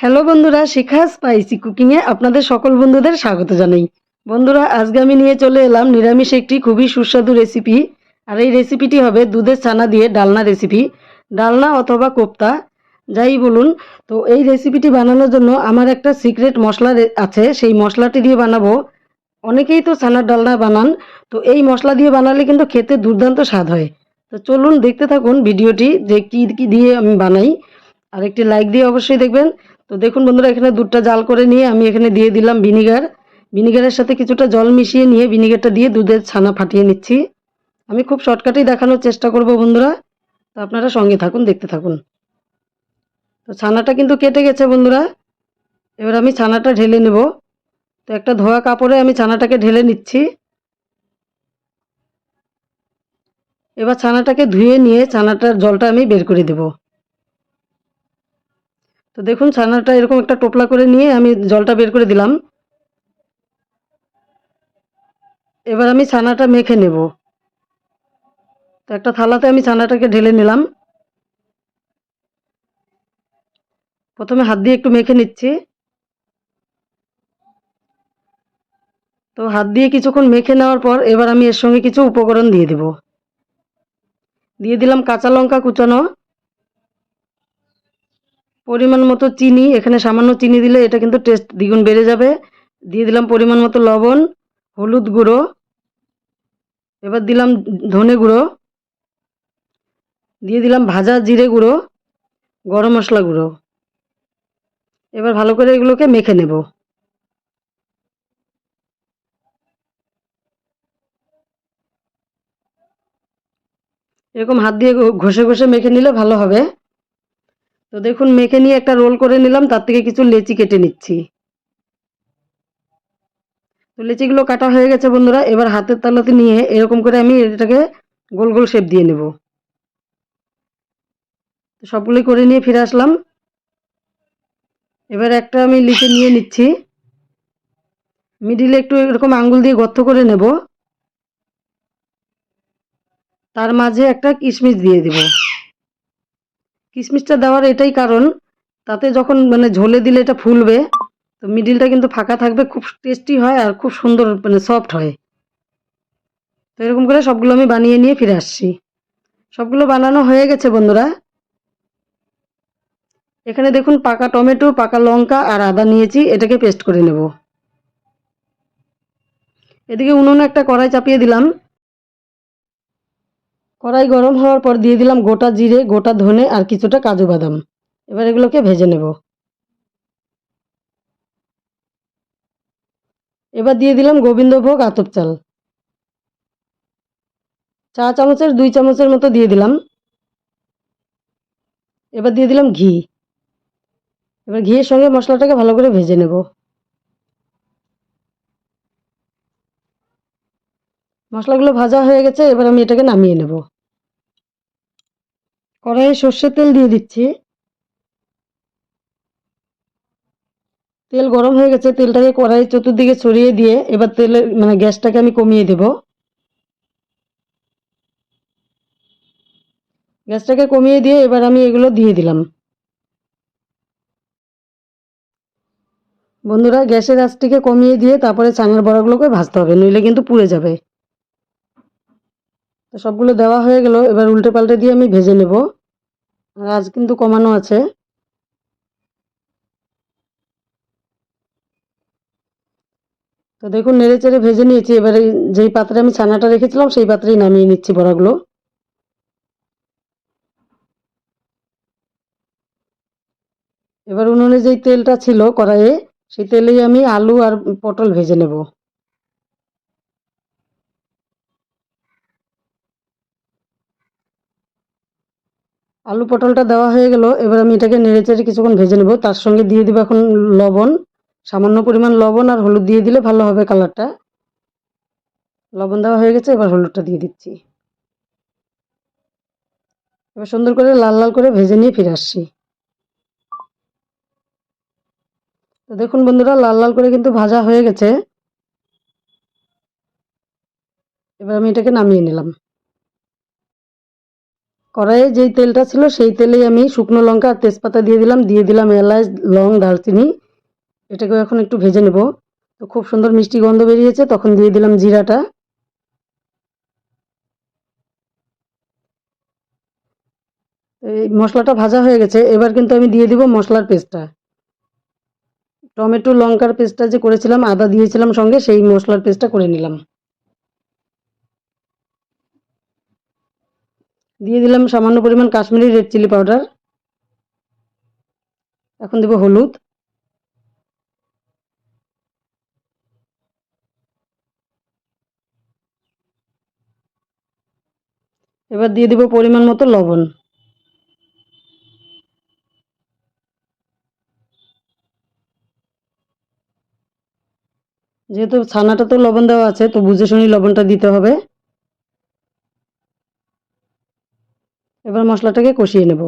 Hello বন্ধুরা, শিখা spicy কুকিংয়ে আপনাদের সকল বন্ধুদের স্বাগত জানাই। বন্ধুরা, আজকে আমি নিয়ে চলে এলাম নিরামিষ একটি খুবই সুস্বাদু রেসিপি আর এই রেসিপিটি হবে দুধের ছানা দিয়ে ডালনা রেসিপি ডালনা অথবা কোপ্তা, যাই বলুন। তো এই রেসিপিটি বানানোর জন্য আমার একটা সিক্রেট মশলা আছে, সেই মশলাটি দিয়ে বানাবো। অনেকেই তো ছানার ডালনা বানান, তো এই মশলা দিয়ে বানালে কিন্তু খেতে দুর্দান্ত স্বাদ হয়। তো চলুন দেখতে থাকুন ভিডিওটি যে কী কী দিয়ে আমি বানাই। আর একটি লাইক দিয়ে অবশ্যই দেখবেন। তো দেখুন বন্ধুরা, এখানে দুধটা জাল করে নিয়ে আমি এখানে দিয়ে দিলাম ভিনিগার। ভিনিগারের সাথে কিছুটা জল মিশিয়ে নিয়ে ভিনিগারটা দিয়ে দুধের ছানা ফাটিয়ে নিচ্ছি। আমি খুব শর্টকাটেই দেখানোর চেষ্টা করব বন্ধুরা, তো আপনারা সঙ্গে থাকুন, দেখতে থাকুন। তো ছানাটা কিন্তু কেটে গেছে বন্ধুরা, এবার আমি ছানাটা ঢেলে নেব। তো একটা ধোয়া কাপড়ে আমি ছানাটাকে ঢেলে নিচ্ছি। এবার ছানাটাকে ধুয়ে নিয়ে ছানাটার জলটা আমি বের করে দেবো। তো দেখুন, ছানাটা এরকম একটা টোপলা করে নিয়ে আমি জলটা বের করে দিলাম। এবার আমি ছানাটা মেখে নেব। তো একটা থালাতে আমি ছানাটাকে ঢেলে নিলাম। প্রথমে হাত দিয়ে একটু মেখে নিচ্ছি। তো হাত দিয়ে কিছুক্ষণ মেখে নেওয়ার পর এবার আমি এর সঙ্গে কিছু উপকরণ দিয়ে দেব। দিয়ে দিলাম কাঁচা লঙ্কা কুচানো। পরিমাণ মতো চিনি, এখানে সামান্য চিনি দিলে এটা কিন্তু টেস্ট দ্বিগুণ বেড়ে যাবে। দিয়ে দিলাম পরিমাণ মতো লবণ, হলুদ গুঁড়ো, এবার দিলাম ধনে গুঁড়ো, দিয়ে দিলাম ভাজা জিরে গুঁড়ো, গরম মশলা গুঁড়ো। এবার ভালো করে এগুলোকে মেখে নেব। এরকম হাত দিয়ে ঘষে ঘষে মেখে নিলে ভালো হবে। তো দেখুন, মেখে নিয়ে একটা রোল করে নিলাম, তার থেকে কিছু লেচি কেটে নিচ্ছি। তো লেচিগুলো কাটা হয়ে গেছে বন্ধুরা, এবার হাতের তালাতে নিয়ে এরকম করে আমি এটাকে গোল গোল শেপ দিয়ে নেব। সবগুলোই করে নিয়ে ফিরে আসলাম। এবার একটা আমি লিচে নিয়ে নিচ্ছি। মিডিলে একটু এরকম আঙ্গুল দিয়ে গর্ত করে নেব। তার মাঝে একটা কিশমিশ দিয়ে দেব। কিশমিশটা দেওয়ার এটাই কারণ। তাতে যখন মানে ঝোলে দিলে এটা ফুলবে, তো মিডিলটা কিন্তু ফাঁকা থাকবে, খুব টেস্টি হয় আর খুব সুন্দর মানে সফট হয়। তো এরকম করে সবগুলো আমি বানিয়ে নিয়ে ফিরে আসছি। সবগুলো বানানো হয়ে গেছে বন্ধুরা। এখানে দেখুন পাকা টমেটো, পাকা লঙ্কা আর আদা নিয়েছি, এটাকে পেস্ট করে নেব। এদিকে উনুনে একটা কড়াই চাপিয়ে দিলাম। কড়াই গরম হওয়ার পর দিয়ে দিলাম গোটা জিরে, গোটা ধনে আর কিছুটা কাজু বাদাম। এবার এগুলোকে ভেজে নেব। এবার দিয়ে দিলাম গোবিন্দভোগ আতপ চাল। চা চামচের, দুই চামচের মতো দিয়ে দিলাম। এবার দিয়ে দিলাম ঘি। এবার ঘিয়ের সঙ্গে মশলাটাকে ভালো করে ভেজে নেব। মশলাগুলো ভাজা হয়ে গেছে, এবার আমি এটাকে নামিয়ে নেব। কড়াইয়ে সর্ষের তেল দিয়ে দিচ্ছি। তেল গরম হয়ে গেছে, তেলটাকে কড়াইয়ের চতুর্দিকে ছড়িয়ে দিয়ে এবার তেলের মানে গ্যাসটাকে আমি কমিয়ে দেব। গ্যাসটাকে কমিয়ে দিয়ে এবার আমি এগুলো দিয়ে দিলাম। বন্ধুরা, গ্যাসের আঁচটিকে কমিয়ে দিয়ে তারপরে চানার বড়াগুলোকে ভাজতে হবে, নইলে কিন্তু পুড়ে যাবে। তো সবগুলো দেওয়া হয়ে গেল। এবার উল্টে পাল্টে দিয়ে আমি ভেজে নেব। আর আজ কিন্তু কমানো আছে। তো দেখুন নেড়ে চেড়ে ভেজে নিয়েছি। এবারে যেই পাত্রে আমি ছানাটা রেখেছিলাম, সেই পাত্রেই নামিয়ে নিচ্ছি বড়াগুলো। এবার উনুনে যেই তেলটা ছিল কড়াইয়ে, সেই তেলেই আমি আলু আর পটল ভেজে নেব। আলু পটলটা দেওয়া হয়ে গেল। এবার আমি এটাকে নেড়ে চেড়ে কিছুক্ষণ ভেজে নেব। তার সঙ্গে দিয়ে দিব এখন লবণ। সামান্য পরিমাণ লবণ আর হলুদ দিয়ে দিলে ভালো হবে কালারটা। লবণ দেওয়া হয়ে গেছে, এবার হলুদটা দিয়ে দিচ্ছি। এবার সুন্দর করে লাল লাল করে ভেজে নিয়ে ফিরে আসছি। তো দেখুন বন্ধুরা, লাল লাল করে কিন্তু ভাজা হয়ে গেছে। এবার আমি এটাকে নামিয়ে নিলাম। কড়াইয়ে যেই তেলটা ছিল, সেই তেলেই আমি শুকনো লঙ্কা আর তেজপাতা দিয়ে দিলাম। দিয়ে দিলাম এলাচ, লং, দারচিনি। এটাকেও এখন একটু ভেজে নেব। তো খুব সুন্দর মিষ্টি গন্ধ বেরিয়েছে, তখন দিয়ে দিলাম জিরাটা। এই মশলাটা ভাজা হয়ে গেছে। এবার কিন্তু আমি দিয়ে দিব মশলার পেস্টটা। টমেটো, লঙ্কার পেস্টটা যে করেছিলাম, আদা দিয়েছিলাম সঙ্গে, সেই মশলার পেস্টটা করে নিলাম। দিয়ে দিলাম সামান্য পরিমাণ কাশ্মীরি রেড চিলি পাউডার এখন দেব হলুদ। এবার দিয়ে দিব পরিমাণ মতো লবণ। যেহেতু ছানাটা তো লবণ দেওয়া আছে, তো বুঝে শুনি লবণটা দিতে হবে। এবার মশলাটাকে কষিয়ে নেব।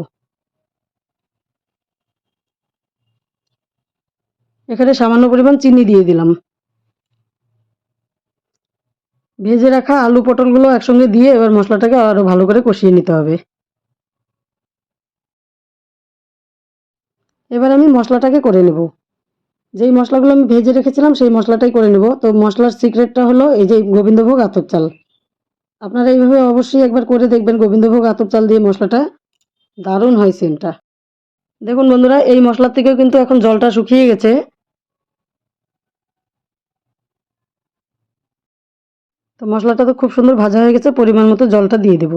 এখানে সামান্য পরিমাণ চিনি দিয়ে দিলাম। ভেজে রাখা আলু পটলগুলো একসঙ্গে দিয়ে এবার মশলাটাকে আরও ভালো করে কষিয়ে নিতে হবে। এবার আমি মশলাটাকে করে নেব। যেই মশলাগুলো আমি ভেজে রেখেছিলাম সেই মশলাটাই করে নেব। তো মশলার সিক্রেটটা হলো এই যে গোবিন্দভোগ আতপ চাল। আপনারা এইভাবে অবশ্যই একবার করে দেখবেন গোবিন্দভোগ আতপ চাল দিয়ে মশলাটা। দারুণ হয় সেন্টটা দেখুন বন্ধুরা, এই মশলার থেকেও কিন্তু এখন জলটা শুকিয়ে গেছে। তো মশলাটা তো খুব সুন্দর ভাজা হয়ে গেছে, পরিমাণ মতো জলটা দিয়ে দেব।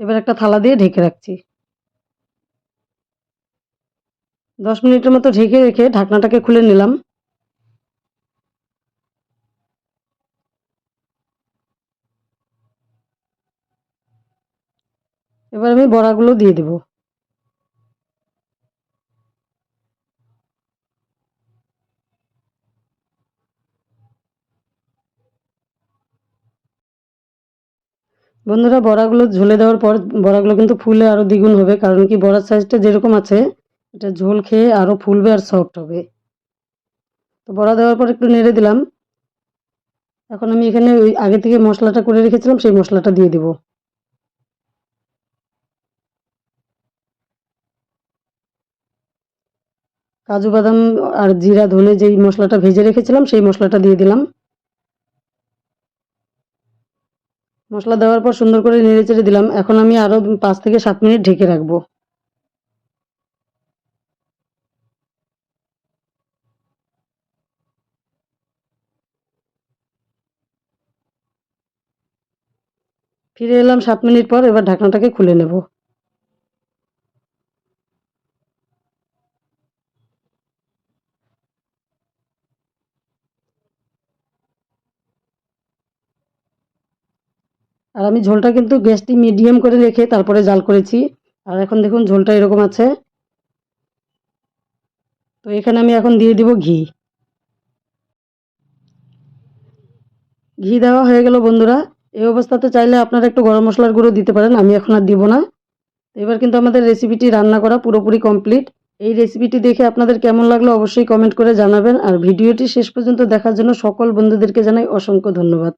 এবার একটা থালা দিয়ে ঢেকে রাখছি। দশ মিনিটের মতো ঢেকে রেখে ঢাকনাটাকে খুলে নিলাম। এবার আমি বড়াগুলো দিয়ে দেব। বন্ধুরা, বড়াগুলো ঝুলে দেওয়ার পর বড়াগুলো কিন্তু ফুলে আরও দ্বিগুণ হবে, কারণ কি বড়ার সাইজটা যেরকম আছে এটা ঝোল খেয়ে আরও ফুলবে আর সফট হবে। তো বড়া দেওয়ার পর একটু নেড়ে দিলাম। এখন আমি এখানে ওই আগে থেকে মশলাটা করে রেখেছিলাম, সেই মশলাটা দিয়ে দেব। কাজু বাদাম আর জিরা ধনে যেই মশলাটা ভেজে রেখেছিলাম, সেই মশলাটা দিয়ে দিলাম। মশলা দেওয়ার পর সুন্দর করে নেড়ে চেড়ে দিলাম। এখন আমি আরও পাঁচ থেকে সাত মিনিট ঢেকে রাখব। ফিরে এলাম সাত মিনিট পর, এবার ঢাকনাটাকে খুলে নেব। আর আমি ঝোলটা কিন্তু গ্যাসটি মিডিয়াম করে রেখে তারপরে জাল করেছি। আর এখন দেখুন ঝোলটা এরকম আছে। তো এখানে আমি এখন দিয়ে দিব ঘি। ঘি দেওয়া হয়ে গেল বন্ধুরা। এই অবস্থাতে চাইলে আপনারা একটু গরম মশলার গুঁড়ো দিতে পারেন, আমি এখন আর দিব না। এবার কিন্তু আমাদের রেসিপিটি রান্না করা পুরোপুরি কমপ্লিট এই রেসিপিটি দেখে আপনাদের কেমন লাগল অবশ্যই কমেন্ট করে জানাবেন। আর ভিডিওটি শেষ পর্যন্ত দেখার জন্য সকল বন্ধুদেরকে জানাই অসংখ্য ধন্যবাদ।